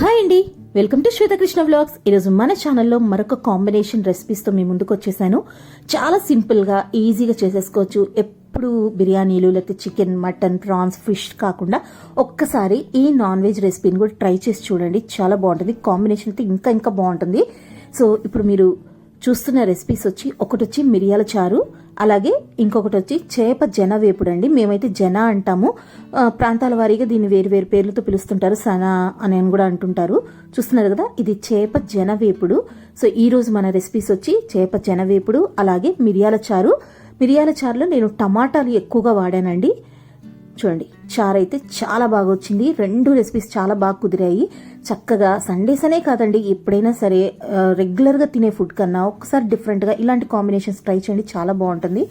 Hi అండి. Welcome to Swethakrishna vlogs. ఈరోజు మన ఛానల్లో మరొక కాంబినేషన్ రెసిపీస్తో మీ ముందుకు వచ్చేసాను. చాలా సింపుల్గా ఈజీగా చేసేసుకోవచ్చు. ఎప్పుడు బిర్యానీలు లేకపోతే చికెన్ మటన్ ప్రాన్స్ ఫిష్ కాకుండా ఒక్కసారి ఈ నాన్ వెజ్ రెసిపీని కూడా ట్రై చేసి చూడండి. చాలా బాగుంటుంది. కాంబినేషన్ అయితే ఇంకా ఇంకా బాగుంటుంది. సో ఇప్పుడు మీరు చూస్తున్న రెసిపీస్ వచ్చి ఒకటి వచ్చి మిరియాల చారు అలాగే ఇంకొకటి వచ్చి చేప జన వేపుడు అండి మేమైతే జన అంటాము. ప్రాంతాల వారీగా దీన్ని వేరు వేరు పేర్లతో పిలుస్తుంటారు. సనా అని కూడా అంటుంటారు. చూస్తున్నారు కదా ఇది చేప జన వేపుడు. సో ఈరోజు మన రెసిపీస్ వచ్చి చేప జన వేపుడు అలాగే మిరియాల చారు. మిరియాల చారులో నేను టమాటాలు ఎక్కువగా వాడానండి. చూడండి చారు అయితే చాలా బాగా వచ్చింది. రెండు రెసిపీస్ చాలా బాగా కుదిరాయి. చక్కగా సండేస్ అనే కాదండి ఎప్పుడైనా సరే రెగ్యులర్గా తినే ఫుడ్ కన్నా ఒకసారి డిఫరెంట్గా ఇలాంటి కాంబినేషన్స్ ట్రై చేయండి చాలా బాగుంటుంది.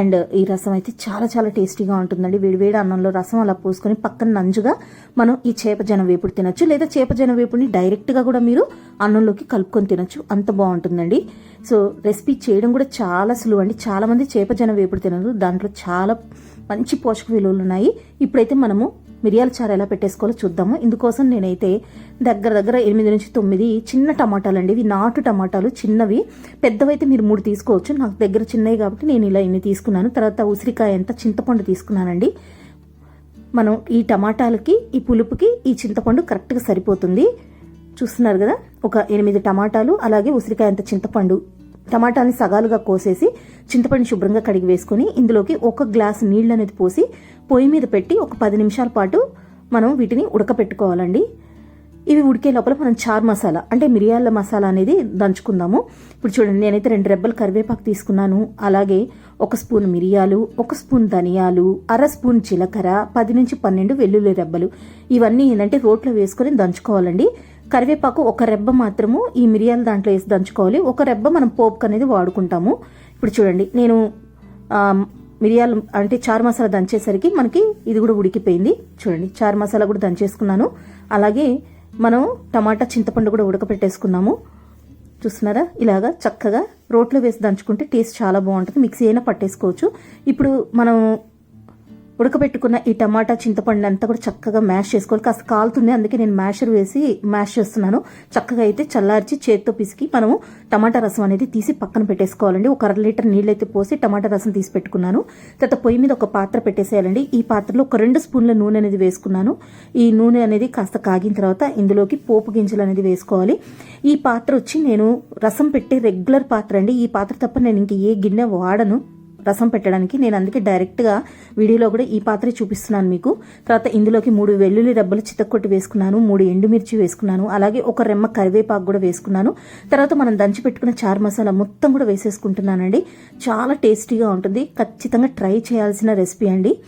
అండ్ ఈ రసం అయితే చాలా చాలా టేస్టీగా ఉంటుందండి. వేడివేడి అన్నంలో రసం అలా పోసుకొని పక్కన నంజుగా మనం ఈ చేప వేపుడు తినొచ్చు. లేదా చేప జనం వేపుడిని డైరెక్ట్గా కూడా మీరు అన్నంలోకి కలుపుకొని తినొచ్చు. అంత బాగుంటుందండి. సో రెసిపీ చేయడం కూడా చాలా సులువు అండి చాలా మంది చేప జనం వేపుడు తినరు. దాంట్లో చాలా మంచి పోషక విలువలు ఉన్నాయి. ఇప్పుడైతే మనము మిరియాల చారు ఎలా పెట్టేసుకోవాలో చూద్దాము. ఇందుకోసం నేనైతే దగ్గర దగ్గర ఎనిమిది నుంచి తొమ్మిది చిన్న టమాటాలు అండి. ఇవి నాటు టమాటాలు చిన్నవి. పెద్దవైతే మీరు మూడు తీసుకోవచ్చు. నాకు దగ్గర చిన్నవి కాబట్టి నేను ఇలా ఇన్ని తీసుకున్నాను. తర్వాత ఉసిరికాయ ఎంత చింతపండు తీసుకున్నానండి. మనం ఈ టమాటాలకి ఈ పులుపుకి ఈ చింతపండు కరెక్ట్గా సరిపోతుంది. చూస్తున్నారు కదా? ఒక ఎనిమిది టమాటాలు అలాగే ఉసిరికాయ అంత చింతపండు టమాటాని సగాలుగా కోసేసి చింతపండు శుభ్రంగా కడిగి వేసుకొని ఇందులోకి ఒక గ్లాస్ నీళ్ళు అనేది పోసి పొయ్యి మీద పెట్టి ఒక పది నిమిషాల పాటు మనం వీటిని ఉడకపెట్టుకోవాలండి. ఇవి ఉడికే లోపల మనం చార్ మసాలా అంటే మిరియాల మసాలా అనేది దంచుకుందాము. ఇప్పుడు చూడండి నేనైతే రెండు రెబ్బలు కరివేపాకు తీసుకున్నాను. అలాగే ఒక స్పూన్ మిరియాలు ఒక స్పూన్ ధనియాలు అర స్పూన్ జీలకర్ర పది నుంచి పన్నెండు వెల్లుల్లి రెబ్బలు. ఇవన్నీ ఏంటంటే రోట్లో వేసుకొని దంచుకోవాలండి. కరివేపాకు ఒక రెబ్బ మాత్రము ఈ మిరియాల దాంట్లో వేసి దంచుకోవాలి. ఒక రెబ్బ మనం పోపుకు అనేది వాడుకుంటాము. ఇప్పుడు చూడండి నేను మిరియాలు అంటే చారు మసాలా దంచేసరికి మనకి ఇది కూడా ఉడికిపోయింది. చూడండి చారు మసాలా కూడా దంచేసుకున్నాను. అలాగే మనం టమాటా చింతపండు కూడా ఉడకపెట్టేసుకున్నాము. చూస్తున్నారా? ఇలాగా చక్కగా రోట్లో వేసి దంచుకుంటే టేస్ట్ చాలా బాగుంటుంది. మిక్సీ అయినా పట్టేసుకోవచ్చు. ఇప్పుడు మనం ఉడకబెట్టుకున్న ఈ టమాటా చింతపండు అంతా కూడా చక్కగా మ్యాష్ చేసుకోవాలి. కాస్త కాలుతుంది. అందుకే నేను మ్యాషర్ వేసి మ్యాష్ చేస్తున్నాను. చక్కగా అయితే చల్లార్చి చేత్తో పిసికి మనము టమాటా రసం అనేది తీసి పక్కన పెట్టేసుకోవాలండి. ఒక అర లీటర్ నీళ్ళు అయితే పోసి టమాటా రసం తీసి పెట్టుకున్నాను. తర్వాత పొయ్యి మీద ఒక పాత్ర పెట్టేసేయాలండి. ఈ పాత్రలో ఒక రెండు స్పూన్ల నూనె అనేది వేసుకున్నాను. ఈ నూనె అనేది కాస్త కాగిన తర్వాత ఇందులోకి పోపు గింజలు అనేది వేసుకోవాలి. ఈ పాత్ర వచ్చి నేను రసం పెట్టే రెగ్యులర్ పాత్ర అండి. ఈ పాత్ర తప్ప నేను ఇంక ఏ గిన్నె వాడను. రసం పెట్టడానికి. నేను అందుకే డైరెక్ట్గా వీడియోలో కూడా ఈ పాత్ర చూపిస్తున్నాను మీకు. తర్వాత ఇందులోకి మూడు వెల్లుల్లి రెబ్బలు చితక్కొట్టి వేసుకున్నాను. మూడు ఎండుమిర్చి వేసుకున్నాను. అలాగే ఒక రెమ్మ కరివేపాకు కూడా వేసుకున్నాను. తర్వాత మనం దంచి పెట్టుకున్న చార్ మసాలా మొత్తం కూడా వేసేసుకుంటున్నానండి. చాలా టేస్టీగా ఉంటుంది. ఖచ్చితంగా ట్రై చేయాల్సిన రెసిపీ అండి.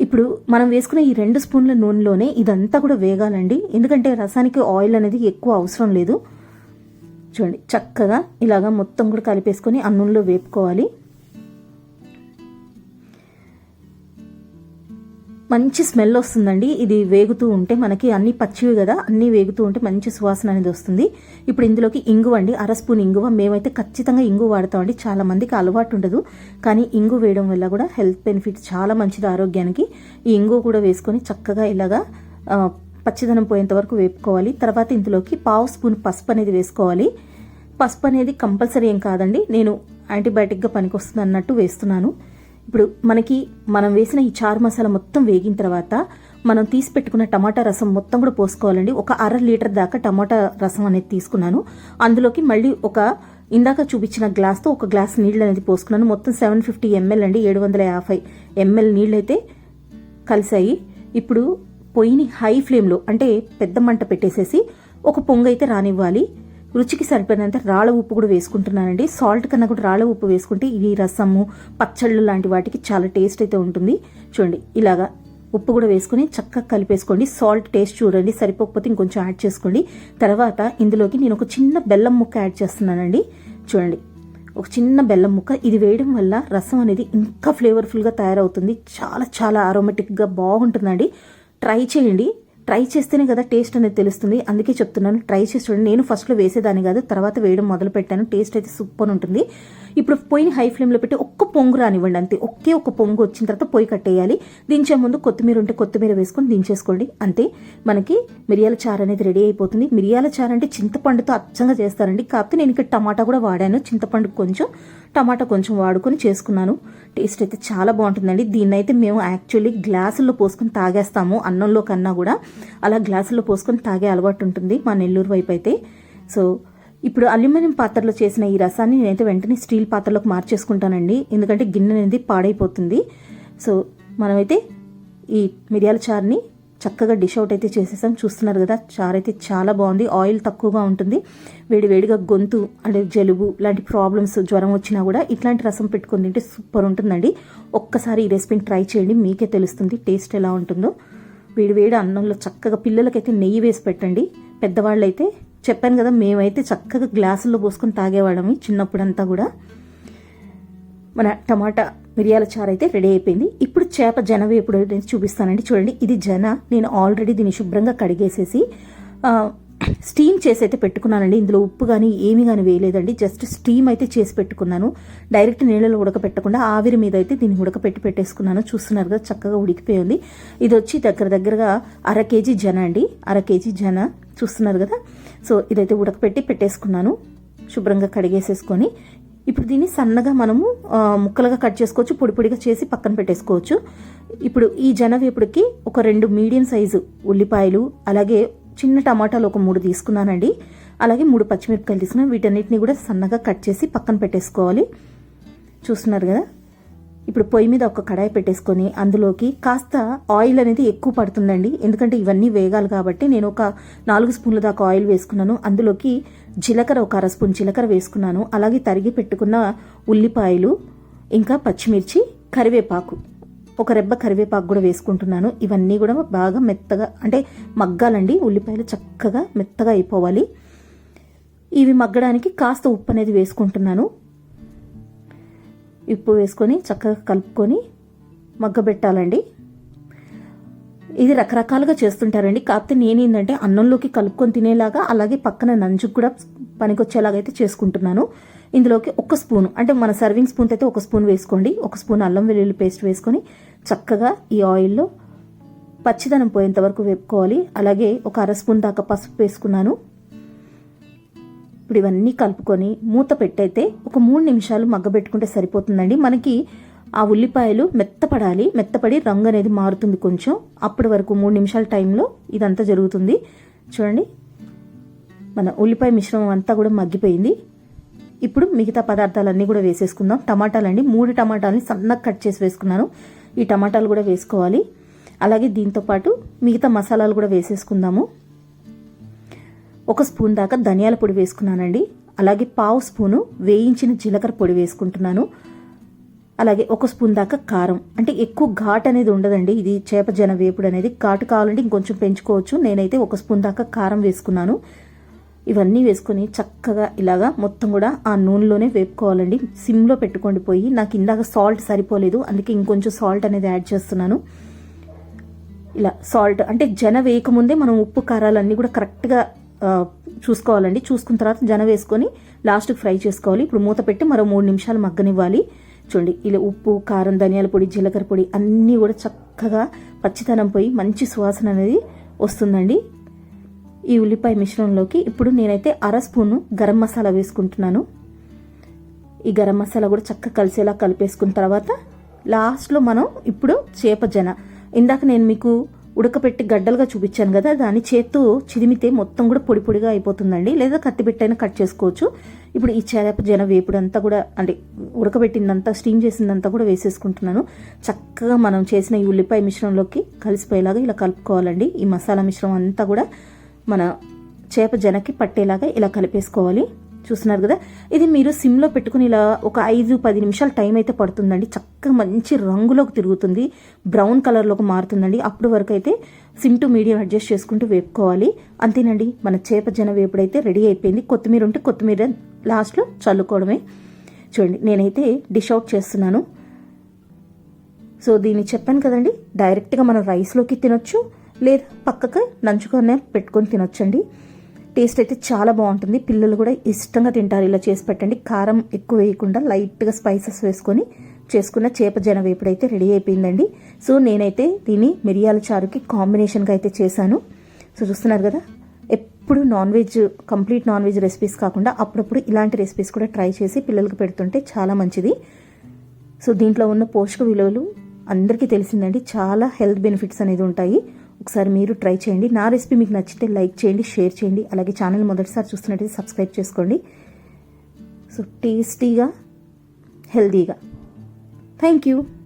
ఇప్పుడు మనం వేసుకున్న ఈ రెండు స్పూన్ల నూనెలోనే ఇదంతా కూడా వేగాలండి. ఎందుకంటే రసానికి ఆయిల్ అనేది ఎక్కువ అవసరం లేదు. చూడండి చక్కగా ఇలాగా మొత్తం కూడా కలిపేసుకొని ఆ నూనెలో వేపుకోవాలి. మంచి స్మెల్ వస్తుందండి. ఇది వేగుతూ ఉంటే మనకి అన్ని పచ్చివి కదా అన్ని వేగుతూ ఉంటే మంచి సువాసన అనేది వస్తుంది. ఇప్పుడు ఇందులోకి ఇంగువ అండి. అర స్పూన్ ఇంగువ. మేమైతే ఖచ్చితంగా ఇంగు వాడతామండి చాలా మందికి అలవాటు ఉండదు. కానీ ఇంగు వేయడం వల్ల కూడా హెల్త్ బెనిఫిట్ చాలా మంచిది ఆరోగ్యానికి. ఈ ఇంగువ కూడా వేసుకొని చక్కగా ఇలాగా పచ్చిదనం పోయేంత వరకు వేపుకోవాలి. తర్వాత ఇందులోకి పావు స్పూన్ పసుపు అనేది వేసుకోవాలి. పసుపు అనేది కంపల్సరీ ఏం కాదండి. నేను యాంటీబయాటిక్గా పనికొస్తుంది అన్నట్టు వేస్తున్నాను. ఇప్పుడు మనకి మనం వేసిన ఈ చారు మసాలా మొత్తం వేగిన తర్వాత మనం తీసి పెట్టుకున్న టమాటా రసం మొత్తం కూడా పోసుకోవాలండి. ఒక అర లీటర్ దాకా టమాటా రసం అనేది తీసుకున్నాను. అందులోకి మళ్ళీ ఒక ఇందాక చూపించిన గ్లాస్తో ఒక గ్లాస్ నీళ్ళు అనేది పోసుకున్నాను. మొత్తం సెవెన్ ఫిఫ్టీ ఎంఎల్ అండి. ఏడు వందల యాభై ఎంఎల్ నీళ్ళు అయితే కలిసాయి ఇప్పుడు పొయ్యిని హై ఫ్లేమ్లో అంటే పెద్ద మంట పెట్టేసేసి ఒక పొంగు అయితే రానివ్వాలి. రుచికి సరిపడినంత రాళ్ళ ఉప్పు కూడా వేసుకుంటున్నానండి. సాల్ట్ కన్నా కూడా రాళ్ళ ఉప్పు వేసుకుంటే ఇవి రసము పచ్చళ్ళు లాంటి వాటికి చాలా టేస్ట్ అయితే ఉంటుంది. చూడండి ఇలాగా ఉప్పు కూడా వేసుకొని చక్కగా కలిపేసుకోండి. సాల్ట్ టేస్ట్ చూడండి సరిపోకపోతే ఇంకొంచెం యాడ్ చేసుకోండి. తర్వాత ఇందులోకి నేను ఒక చిన్న బెల్లం ముక్క యాడ్ చేస్తున్నానండి. చూడండి ఒక చిన్న బెల్లం ముక్క. ఇది వేయడం వల్ల రసం అనేది ఇంకా ఫ్లేవర్ఫుల్గా తయారవుతుంది. చాలా చాలా ఆరోమేటిక్గా బాగుంటుందండి. ట్రై చేయండి. ట్రై చేస్తేనే కదా టేస్ట్ అనేది తెలుస్తుంది. అందుకే చెప్తున్నాను ట్రై చేసి చూడండి. నేను ఫస్ట్లో వేసేదాన్ని కాదు తర్వాత వేయడం మొదలు పెట్టాను టేస్ట్ అయితే సూపర్ ఉంటుంది. ఇప్పుడు పొయ్యిని హై ఫ్లేమ్లో పెట్టి ఒక్క పొంగు రానివ్వండి అంతే. ఒకే ఒక పొంగు వచ్చిన తర్వాత పొయ్యి కట్టేయాలి. దించే ముందు కొత్తిమీర ఉంటే కొత్తిమీర వేసుకొని దించేసుకోండి అంతే. మనకి మిరియాల చారు అనేది రెడీ అయిపోతుంది. మిరియాల చారు అంటే చింతపండుతో అచ్చంగా చేస్తారండి. కాకపోతే నేను ఇక్కడ టమాటా కూడా వాడాను. చింతపండు కొంచెం టమాటా కొంచెం వాడుకొని చేసుకున్నాను. టేస్ట్ అయితే చాలా బాగుంటుందండి. దీన్ని అయితే మేము యాక్చువల్లీ గ్లాసుల్లో పోసుకొని తాగేస్తాము అన్నంలో కన్నా కూడా. అలా గ్లాసుల్లో పోసుకొని తాగే అలవాటు ఉంటుంది మా నెల్లూరు వైపు అయితే. సో ఇప్పుడు అల్యూమినియం పాత్రలో చేసిన ఈ రసాన్ని నేనైతే వెంటనే స్టీల్ పాత్రలోకి మార్చేసుకుంటానండి. ఎందుకంటే గిన్నె అనేది పాడైపోతుంది. సో మనమైతే ఈ మిరియాల చారుని చక్కగా డిష్ అవుట్ అయితే చేసేసాం. చూస్తున్నారు కదా చారు అయితే చాలా బాగుంది. ఆయిల్ తక్కువగా ఉంటుంది. వేడి వేడిగా గొంతు అంటే జలుబు లాంటి ప్రాబ్లమ్స్ జ్వరం వచ్చినా కూడా ఇట్లాంటి రసం పెట్టుకుని తింటే సూపర్ ఉంటుందండి. ఒక్కసారి ఈ రెసిపీని ట్రై చేయండి. మీకే తెలుస్తుంది టేస్ట్ ఎలా ఉంటుందో. వేడి వేడి అన్నంలో చక్కగా పిల్లలకైతే నెయ్యి వేసి పెట్టండి. పెద్దవాళ్ళైతే చెప్పాను కదా మేమైతే చక్కగా గ్లాసుల్లో పోసుకొని తాగేవాళ్ళమి చిన్నప్పుడంతా కూడా. మన టమాటా మిరియాల చారు అయితే రెడీ అయిపోయింది. ఇప్పుడు చేప జన ఎప్పుడు చూపిస్తానండి చూడండి. ఇది జన నేను ఆల్రెడీ దీన్ని శుభ్రంగా కడిగేసేసి స్టీమ్ చేసి అయితే పెట్టుకున్నానండి. ఇందులో ఉప్పు కానీ ఏమీ కానీ వేయలేదండి. జస్ట్ స్టీమ్ అయితే చేసి పెట్టుకున్నాను. డైరెక్ట్ నీళ్ళలో ఉడకపెట్టకుండా ఆవిరి మీద అయితే దీన్ని ఉడకపెట్టి పెట్టేసుకున్నాను. చూస్తున్నారు కదా చక్కగా ఉడికిపోయింది. ఇది వచ్చి దగ్గర దగ్గరగా అర కేజీ జన అండి. అర కేజీ జన. చూస్తున్నారు కదా? సో ఇదైతే ఉడకపెట్టి పెట్టేసుకున్నాను. శుభ్రంగా కడిగేసేసుకొని. ఇప్పుడు దీన్ని సన్నగా మనము ముక్కలుగా కట్ చేసుకోవచ్చు. పొడి పొడిగా చేసి పక్కన పెట్టేసుకోవచ్చు. ఇప్పుడు ఈ జనవేపుడికి ఒక రెండు మీడియం సైజు ఉల్లిపాయలు అలాగే చిన్న టమాటాలు ఒక మూడు తీసుకున్నానండి. అలాగే మూడు పచ్చిమిరపకాయలు తీసుకున్నాను. వీటన్నిటిని కూడా సన్నగా కట్ చేసి పక్కన పెట్టేసుకోవాలి. చూస్తున్నారు కదా? ఇప్పుడు పొయ్యి మీద ఒక కడాయి పెట్టేసుకొని అందులోకి కాస్త ఆయిల్ అనేది ఎక్కువ పడుతుందండి. ఎందుకంటే ఇవన్నీ వేగాలి కాబట్టి నేను ఒక నాలుగు స్పూన్ల దాకా ఆయిల్ వేసుకున్నాను. అందులోకి జీలకర్ర ఒక అర స్పూన్ జీలకర్ర వేసుకున్నాను. అలాగే తరిగి పెట్టుకున్న ఉల్లిపాయలు ఇంకా పచ్చిమిర్చి కరివేపాకు. ఒక రెబ్బ కరివేపాకు కూడా వేసుకుంటున్నాను. ఇవన్నీ కూడా బాగా మెత్తగా అంటే మగ్గాలండి. ఉల్లిపాయలు చక్కగా మెత్తగా అయిపోవాలి. ఇవి మగ్గడానికి కాస్త ఉప్పు అనేది వేసుకుంటున్నాను. ఉప్పు వేసుకొని చక్కగా కలుపుకొని మగ్గబెట్టాలండి. ఇది రకరకాలుగా చేస్తుంటారండి. కాకపోతే నేనేంటంటే అన్నంలోకి కలుపుకొని తినేలాగా అలాగే పక్కన నంజుకు కూడా పనికొచ్చేలాగా అయితే చేసుకుంటున్నాను. ఇందులోకి ఒక స్పూన్ అంటే మన సర్వింగ్ స్పూన్ అయితే ఒక స్పూన్ వేసుకోండి. ఒక స్పూన్ అల్లం వెల్లుల్లి పేస్ట్ వేసుకొని చక్కగా ఈ ఆయిల్లో పచ్చిదనం పోయేంత వరకు వేపుకోవాలి. అలాగే ఒక అర స్పూన్ దాకా పసుపు వేసుకున్నాను. ఇప్పుడు ఇవన్నీ కలుపుకొని మూత పెట్టయితే ఒక మూడు నిమిషాలు మగ్గబెట్టుకుంటే సరిపోతుందండి. మనకి ఆ ఉల్లిపాయలు మెత్తపడాలి. మెత్తపడి రంగు అనేది మారుతుంది కొంచెం. అప్పటి వరకు మూడు నిమిషాల టైంలో ఇదంతా జరుగుతుంది. చూడండి మన ఉల్లిపాయ మిశ్రమం అంతా కూడా మగ్గిపోయింది. ఇప్పుడు మిగతా పదార్థాలన్నీ కూడా వేసేసుకుందాం. టమాటాలండి మూడు టమాటాలని సన్నగా కట్ చేసి వేసుకున్నాను. ఈ టమాటాలు కూడా వేసుకోవాలి. అలాగే దీంతో పాటు మిగతా మసాలాలు కూడా వేసేసుకుందాము. ఒక స్పూన్ దాకా ధనియాల పొడి వేసుకున్నానండి. అలాగే పావు స్పూను వేయించిన జీలకర్ర పొడి వేసుకుంటున్నాను. అలాగే ఒక స్పూన్ దాకా కారం. అంటే ఎక్కువ ఘాట్ అనేది ఉండదండి. ఇది చేప జన వేపుడు అనేది. ఘాటు కావాలంటే ఇంకొంచెం పెంచుకోవచ్చు. నేనైతే ఒక స్పూన్ దాకా కారం వేసుకున్నాను. ఇవన్నీ వేసుకొని చక్కగా ఇలాగా మొత్తం కూడా ఆ నూనెలోనే వేపుకోవాలండి. సిమ్లో పెట్టుకోండి పోయి. నాకు ఇందాక సాల్ట్ సరిపోలేదు అందుకే ఇంకొంచెం సాల్ట్ అనేది యాడ్ చేస్తున్నాను. ఇలా సాల్ట్ అంటే జన వేయకముందే మనం ఉప్పు కారాలన్నీ కూడా కరెక్ట్గా చూసుకోవాలండి. చూసుకున్న తర్వాత జన వేసుకొని లాస్ట్కి ఫ్రై చేసుకోవాలి. ఇప్పుడు మూత పెట్టి మరో మూడు నిమిషాలు మగ్గనివ్వాలి. చూడండి ఇలా ఉప్పు కారం ధనియాల పొడి జీలకర్ర పొడి అన్నీ కూడా చక్కగా పచ్చితనం పోయి మంచి సువాసన అనేది వస్తుందండి. ఈ ఉల్లిపాయ మిశ్రమంలోకి ఇప్పుడు నేనైతే అర స్పూను గరం మసాలా వేసుకుంటున్నాను. ఈ గరం మసాలా కూడా చక్కగా కలిసేలా కలిపేసుకున్న తర్వాత లాస్ట్లో మనం ఇప్పుడు చేపజన. ఇందాక నేను మీకు ఉడకపెట్టి గడ్డలుగా చూపించాను కదా దాన్ని చేత్తో చిదిమితే మొత్తం కూడా పొడి పొడిగా అయిపోతుందండి. లేదా కత్తి పెట్టైనా కట్ చేసుకోవచ్చు. ఇప్పుడు ఈ చేప జన వేపుడు అంతా కూడా అంటే ఉడకబెట్టిందంతా స్టీమ్ చేసిందంతా కూడా వేసేసుకుంటున్నాను. చక్కగా మనం చేసిన ఈ ఉల్లిపాయ మిశ్రమంలోకి కలిసిపోయేలాగా ఇలా కలుపుకోవాలండి. ఈ మసాలా మిశ్రమం అంతా కూడా మన చేప జనకి పట్టేలాగా ఇలా కలిపేసుకోవాలి. చూస్తున్నారు కదా? ఇది మీరు సిమ్లో పెట్టుకుని ఇలా ఒక ఐదు పది నిమిషాలు టైం అయితే పడుతుందండి. చక్కగా మంచి రంగులోకి తిరుగుతుంది. బ్రౌన్ కలర్లోకి మారుతుందండి. అప్పుడు వరకు అయితే సిమ్ టు మీడియం అడ్జస్ట్ చేసుకుంటూ వేపుకోవాలి. అంతేనండి మన చేప జన వేపుడైతే రెడీ అయిపోయింది. కొత్తిమీర ఉంటే కొత్తిమీర లాస్ట్లో చల్లుకోవడమే. చూడండి నేనైతే డిష్ అవుట్ చేస్తున్నాను. సో దీన్ని చెప్పాను కదండి డైరెక్ట్గా మనం రైస్లోకి తినొచ్చు. లేదా పక్కకు నంచుకొని పెట్టుకొని తినొచ్చండి. టేస్ట్ అయితే చాలా బాగుంటుంది. పిల్లలు కూడా ఇష్టంగా తింటారు. ఇలా చేసి పెట్టండి. కారం ఎక్కువ వేయకుండా లైట్గా స్పైసెస్ వేసుకొని చేసుకున్న చేప జన వేపుడైతే రెడీ అయిపోయిందండి. సో నేనైతే దీన్ని మిరియాల చారుకి కాంబినేషన్గా అయితే చేశాను. సో చూస్తున్నారు కదా? ఎప్పుడు non veg complete non veg recipes కాకుండా అప్పుడప్పుడు ఇలాంటి రెసిపీస్ కూడా ట్రై చేసి పిల్లలకు పెడుతుంటే చాలా మంచిది. సో దీంట్లో ఉన్న పోషక విలువలు అందరికీ తెలిసిందండి. చాలా హెల్త్ బెనిఫిట్స్ అనేది ఉంటాయి. ఒకసారి మీరు ట్రై చేయండి. నా రెసిపీ మీకు నచ్చితే లైక్ చేయండి షేర్ చేయండి. అలాగే ఛానల్ మొదటిసారి చూస్తున్నట్టయితే సబ్స్క్రైబ్ చేసుకోండి. సో టేస్టీగా హెల్తీగా. Thank you.